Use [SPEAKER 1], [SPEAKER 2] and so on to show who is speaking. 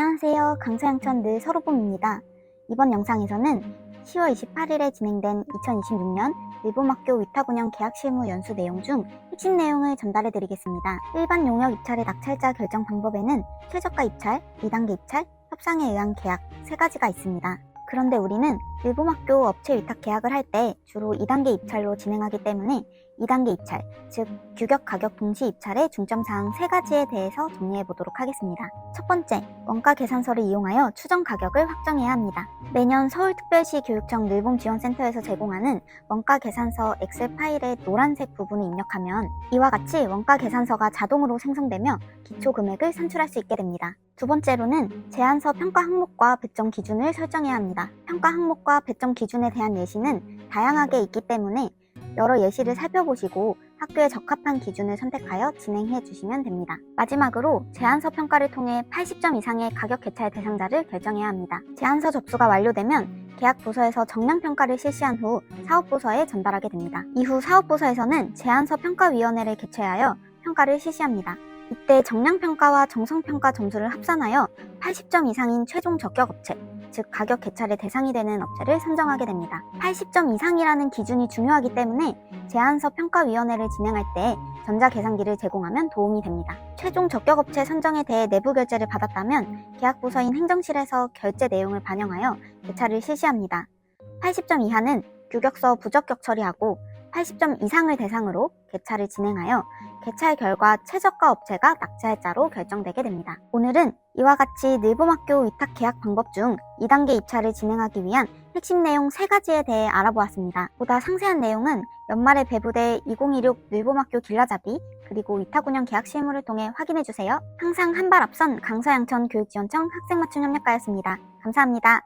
[SPEAKER 1] 안녕하세요. 강서양천 늘 서로봄입니다. 이번 영상에서는 10월 28일에 진행된 2026년 일본학교 위탁운영 계약실무 연수 내용 중 핵심 내용을 전달해 드리겠습니다. 일반 용역 입찰의 낙찰자 결정 방법에는 최저가 입찰, 2단계 입찰, 협상에 의한 계약 세 가지가 있습니다. 그런데 우리는 일본학교 업체 위탁 계약을 할 때 주로 2단계 입찰로 진행하기 때문에 2단계 입찰, 즉 규격 가격 동시 입찰의 중점 사항 세 가지에 대해서 정리해 보도록 하겠습니다. 첫 번째, 원가 계산서를 이용하여 추정 가격을 확정해야 합니다. 매년 서울특별시 교육청 늘봄 지원센터에서 제공하는 원가 계산서 엑셀 파일의 노란색 부분을 입력하면 이와 같이 원가 계산서가 자동으로 생성되며 기초 금액을 산출할 수 있게 됩니다. 두 번째로는 제안서 평가 항목과 배점 기준을 설정해야 합니다. 평가 항목과 배점 기준에 대한 예시는 다양하게 있기 때문에 여러 예시를 살펴보시고 학교에 적합한 기준을 선택하여 진행해 주시면 됩니다. 마지막으로 제안서 평가를 통해 80점 이상의 가격 개찰 대상자를 결정해야 합니다. 제안서 접수가 완료되면 계약 부서에서 정량 평가를 실시한 후 사업 부서에 전달하게 됩니다. 이후 사업 부서에서는 제안서 평가위원회를 개최하여 평가를 실시합니다. 이때 정량 평가와 정성 평가 점수를 합산하여 80점 이상인 최종 적격 업체, 즉 가격 개찰의 대상이 되는 업체를 선정하게 됩니다. 80점 이상이라는 기준이 중요하기 때문에 제안서 평가위원회를 진행할 때 전자계산기를 제공하면 도움이 됩니다. 최종 적격업체 선정에 대해 내부 결제를 받았다면 계약부서인 행정실에서 결제 내용을 반영하여 개찰을 실시합니다. 80점 이하는 규격서 부적격 처리하고 80점 이상을 대상으로 개찰을 진행하여 개찰 결과 최저가 업체가 낙찰자로 결정되게 됩니다. 오늘은 이와 같이 늘봄학교 위탁 계약 방법 중 2단계 입찰을 진행하기 위한 핵심 내용 3가지에 대해 알아보았습니다. 보다 상세한 내용은 연말에 배부될 2026 늘봄학교 길라잡이 그리고 위탁운영 계약 실무를 통해 확인해주세요. 항상 한 발 앞선 강서양천 교육지원청 학생맞춤 협력과였습니다. 감사합니다.